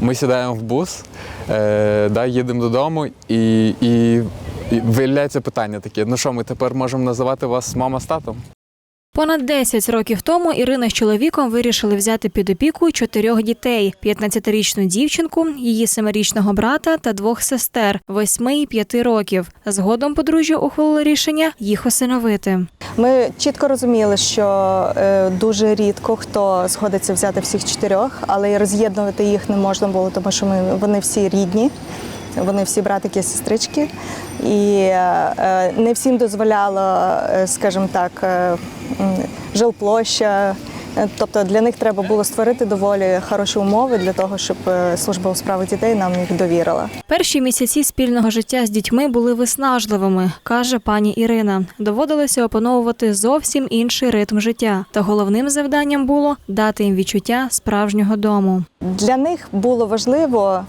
ми сідаємо в бус, е, да, їдемо додому, і, і, і виявляється питання таке: ну що, ми тепер можемо називати вас мама з татом? Понад 10 років тому Ірина з чоловіком вирішили взяти під опіку чотирьох дітей: 15-річну дівчинку, її семирічного брата та двох сестер 8 і 5 років. Згодом подружжя ухвалило рішення їх усиновити. Ми чітко розуміли, що е, дуже рідко хто згодиться взяти всіх чотирьох, але й роз'єднувати їх не можна було, тому що ми, вони всі рідні, вони всі братики і сестрички. І е, е, не всім дозволяло, е, скажімо так, жилплоща. Тобто для них треба було створити доволі хороші умови для того, щоб служба у справах дітей нам їх довірила. Перші місяці спільного життя з дітьми були виснажливими, каже пані Ірина. Доводилося опановувати зовсім інший ритм життя. Та головним завданням було дати їм відчуття справжнього дому. Для них було важливо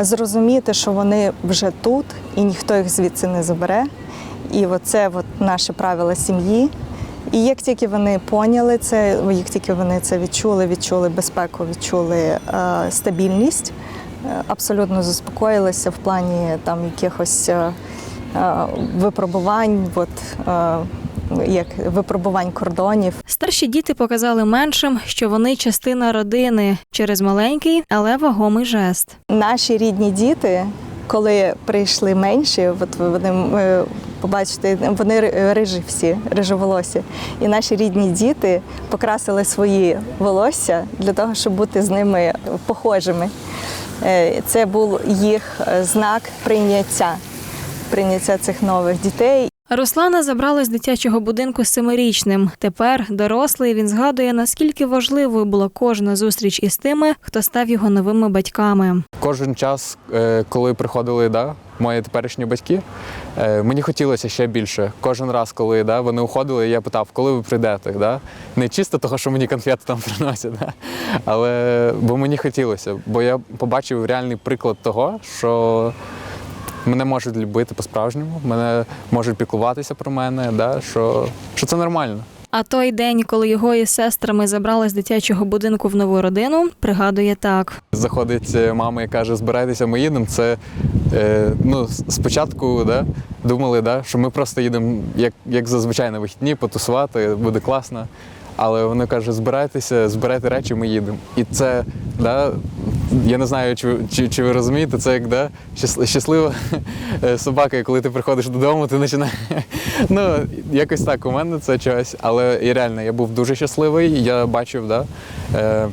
зрозуміти, що вони вже тут і ніхто їх звідси не забере. І оце от наше правило сім'ї. І як тільки вони поняли це, як тільки вони це відчули, відчули безпеку, відчули е, стабільність, е, абсолютно заспокоїлися в плані там якихось е, е, випробувань, от, е, як випробувань кордонів. Старші діти показали меншим, що вони частина родини через маленький, але вагомий жест. Наші рідні діти, коли прийшли менші, от вони е, побачите, вони рижі всі, рижоволосі. І наші рідні діти покрасили свої волосся для того, щоб бути з ними похожими. Е, Це був їх е, знак прийняття, прийняття цих нових дітей. Руслана забрали з дитячого будинку семирічним. Тепер дорослий він згадує, наскільки важливою була кожна зустріч із тими, хто став його новими батьками. Кожен час, е, коли приходили да, мої теперішні батьки, е, мені хотілося ще більше. Кожен раз, коли да, вони уходили, я питав, коли ви прийдете. Да? Не чисто того, що мені конфети там приносять, да? але бо мені хотілося, бо я побачив реальний приклад того, що мене можуть любити по-справжньому, мене можуть піклуватися про мене, да? що, що це нормально. А той день, коли його із сестрами забрали з дитячого будинку в нову родину, пригадує так. Заходить е, мама і каже, збирайтеся, ми їдемо. Це е, ну, спочатку да, думали, да, що ми просто їдемо, як, як зазвичай на вихідні, потусувати, буде класно. Але вони кажуть, збирайтеся, збирайте речі, ми їдемо. І це, да, я не знаю, чи, чи, чи ви розумієте, це як да, щаслива е, собака, коли ти приходиш додому, ти починаєш. Ну, якось так у мене це чогось. Але і реально, я був дуже щасливий. Я бачив, да, е,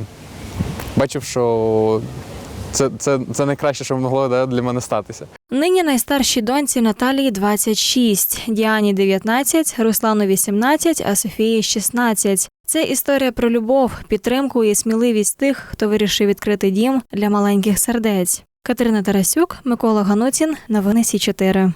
бачив, що це, це, це найкраще, що могло да, для мене статися. Нині найстаршій доньці Наталії 26, Діані 19, Руслану 18, а Софії 16. Це історія про любов, підтримку і сміливість тих, хто вирішив відкрити дім для маленьких сердець. Катерина Тарасюк, Микола Ганутін, новини Сі 4